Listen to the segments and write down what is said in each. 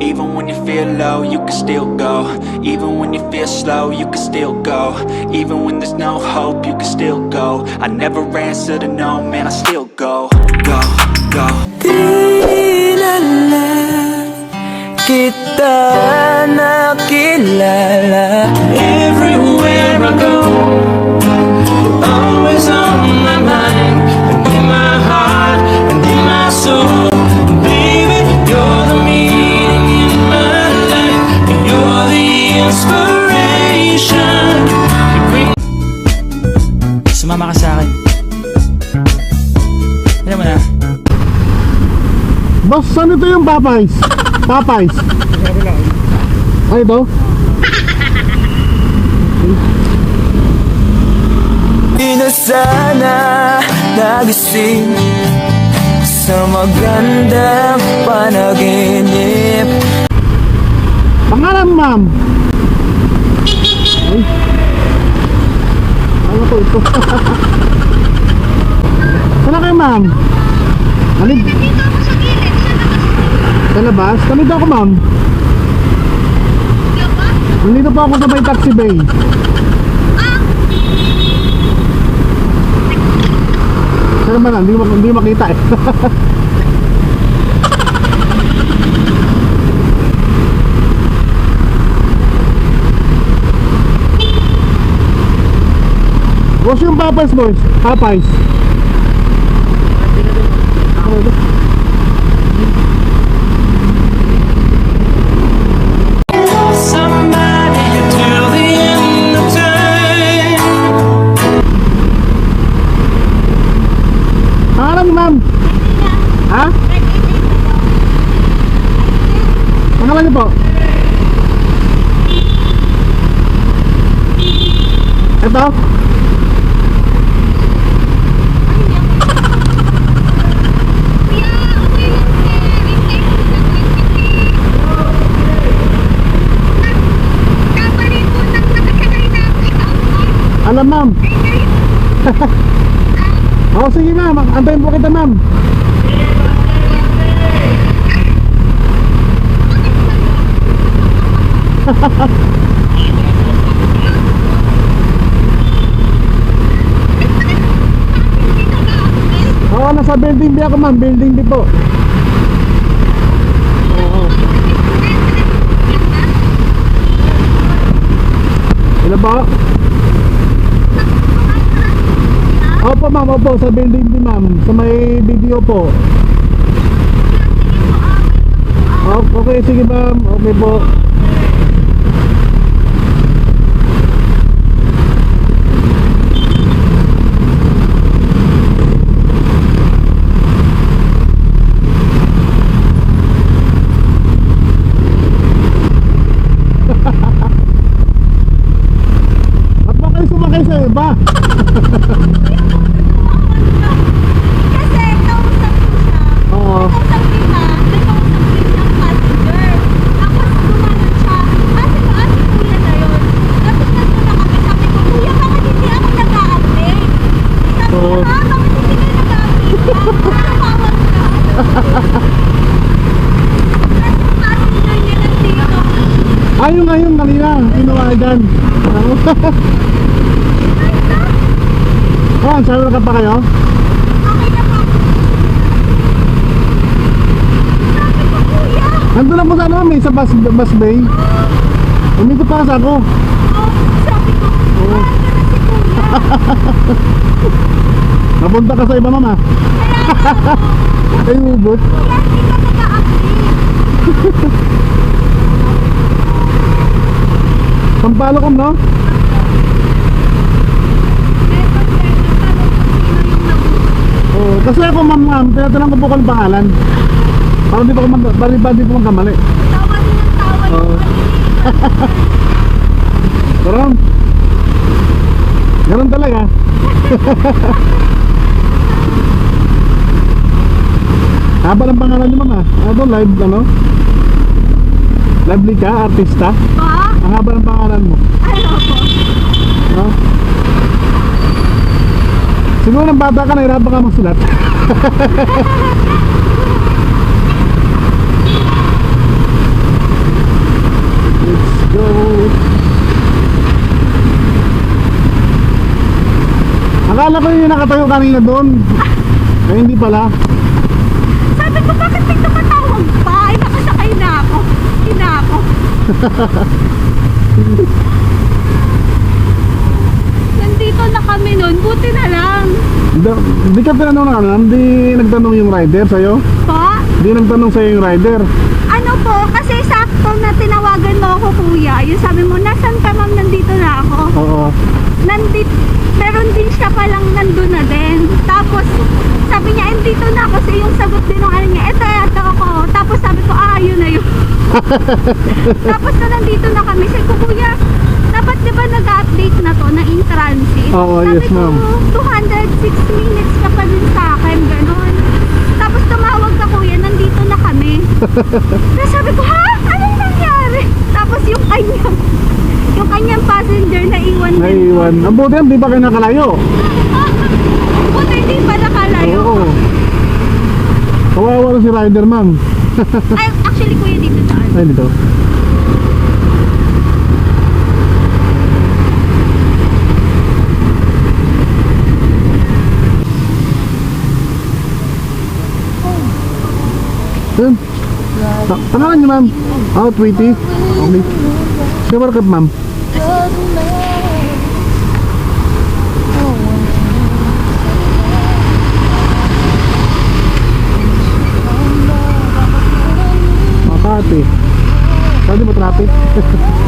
Even when you feel low, you can still go. Even when you feel slow, you can still go. Even when there's no hope, you can still go. I never answer to no, man, I still go. Go, go. Di na lang kita nakilala Everywhere I go Boss, saan ito yung Popeyes? Popeyes? Ay, ito? Di na sana nagising Sa magandang panaginip Pangalan, ma'am? Ay. Ano to ito? Labas? Kanito ako, ma'am? Nandito po ako sa may taxi bay. Saan naman lang? Hindi, hindi makita eh. Boss yung Popeyes boys. Popeyes. Alam ma'am. Oo sige ma'am, antayin po kita ma'am. Oo, nasa building B ako ma'am, building B po. Ilan ba? Opo ma'am, opo, sa building B ma'am, sa may video po. O- Okay, sige ma'am, okay po. At ba kayo sumakay sa iba? Kasi kausap ko siya. Oo. Kausap kita, may kausap din siyang passenger. Tapos gumanon siya. Kasi ko, ate kuya na yun. Nasundan ko na kami. Sabi ko, kuya, bakit hindi ako nag-a-update? Sabi ko, Oo. ha? Bakit hindi kayo nag-a-update? Tumawag ka. Tapos yung passenger niya nandito. Ayun nga yun kanina, tinawagan. Oh, sabi ka pa kayo? Okay na po. Sabi ko, kuya. Nandun lang po sa ano, may sa bus, bus bay. Umikot pa kasi ako. Oh, sabi ko, kuya. Napunta ka sa iba mama. Ay, ubot. Kuya, hindi ka nag-a-update. Sampalo ko, no? Oo, kasi ako ma'am, ma'am, tinatanong ko po kung pangalan. Para di pa ko mag, para di pa di po magkamali. Tawa din ng tawa Oo. Pero, ganun talaga. Haba ng pangalan niyo ma'am ah. Ano, live, ano? Lively ka, artista? Ba? Ang haba ng pangalan mo. Ano po? No? Siguro nang bata ka, nahirapan ka magsulat. Let's go. Akala ko yung nakatayo kanina doon. Ay, hindi pala. Sabi ko, bakit may tumatawag pa? Ay, nakasakay na ako. Hinako. Nandito na kami noon. Buti na lang. Hindi, ka tinanong na ano, hindi nagtanong yung rider sa'yo? Pa? Hindi nagtanong sa'yo yung rider. Ano po, kasi sakto na tinawagan mo ako kuya. Yung sabi mo, nasan ka ma'am? Nandito na ako. Oo. Nandit, meron din siya palang nandun na din. Tapos, sabi niya, eh, dito na ako. Kasi yung sagot din ng ano niya, eto, eto ako. Tapos sabi ko, ah, yun na yun. Tapos na nandito na kami. Sabi ko, kuya, ba nag-update na to na in transit? Oo, sabi yes, ko, ma'am. 206 minutes ka pa din sa akin, ganun. Tapos tumawag ka kuya, nandito na kami. Tapos sabi ko, ha? Anong nangyari? Tapos yung kanyang, yung kanyang passenger na iwan din. Naiwan. Ang buti yan, di ba kayo nakalayo? Buti hindi pa nakalayo. Oo. Kawawa na si rider, ma'am. Ay, actually kuya dito saan? Ay, dito. Yun. Tangalan niyo, ma'am. Oh, Tweety. Okay. Say welcome, ma'am. Makati. Saan di mo traffic?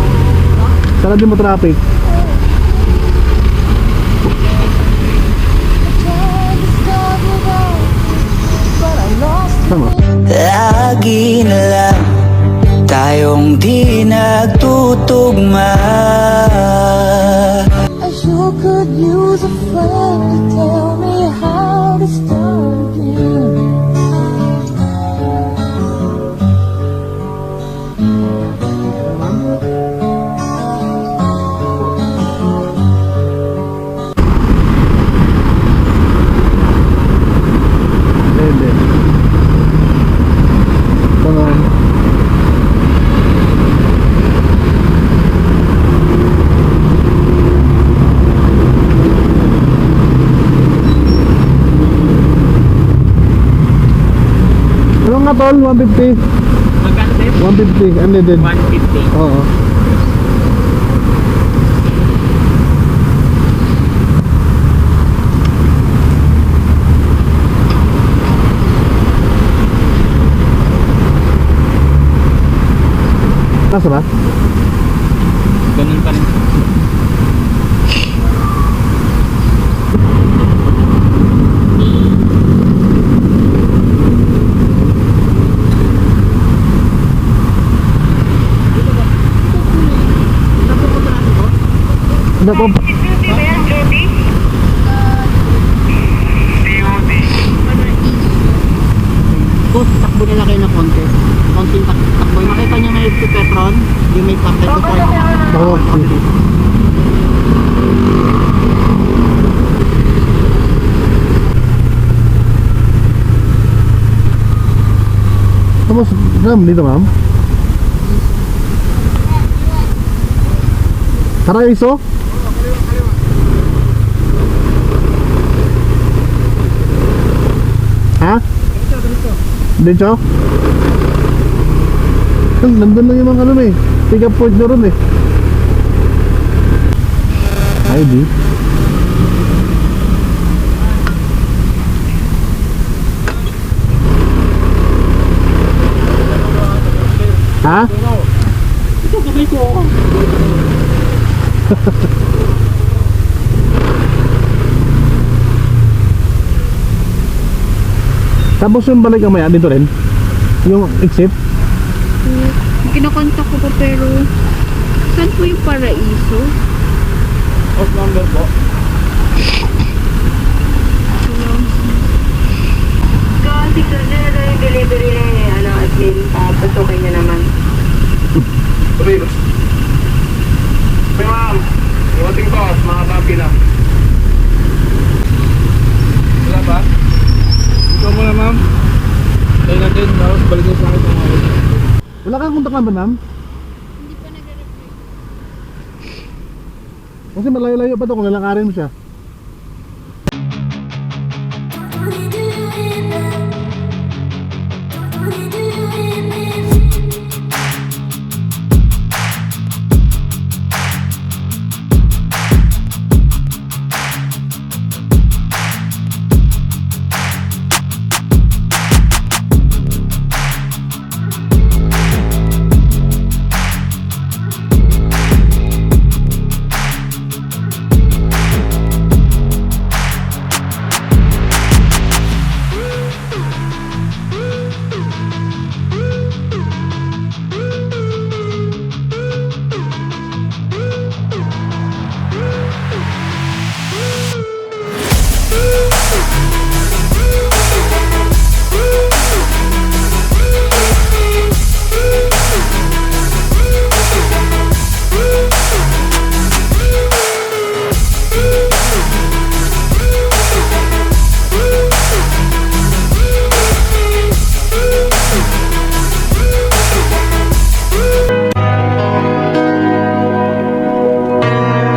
Saan di mo traffic? Lagi na lang. Tayong di nagtutugma. I sure could use a friend to tell tol? 150? Magkano din? 150, unleaded. 150. Oo. Nasa ba? Ganun pa rin. Hindi po. Boss, takbo na lang kayo ng konti. Konting tak takbo. Makita niyo ngayon si Petron, yung may before. Oo. Tapos, ma'am, dito ma'am. Tara, iso. Ha? Dito? Ay, nandun na yung mga ano eh. Pick up point na ron eh. Ay, di. Ha? Tapos yung balik ang maya dito rin. Yung exit. Kinakontak ko pa pero saan po yung paraiso? Off number po. Kasi kasi na yung delivery na yun, ano, at yun, tapos okay na naman. May ma'am, iwating ko, mga papi na. Wala ba? Ikaw muna ma'am. Tayo natin. Tapos balik na sa akin kung ako. Kang kontak number, ma'am? Kasi malayo-layo pa to kung lalakarin mo siya.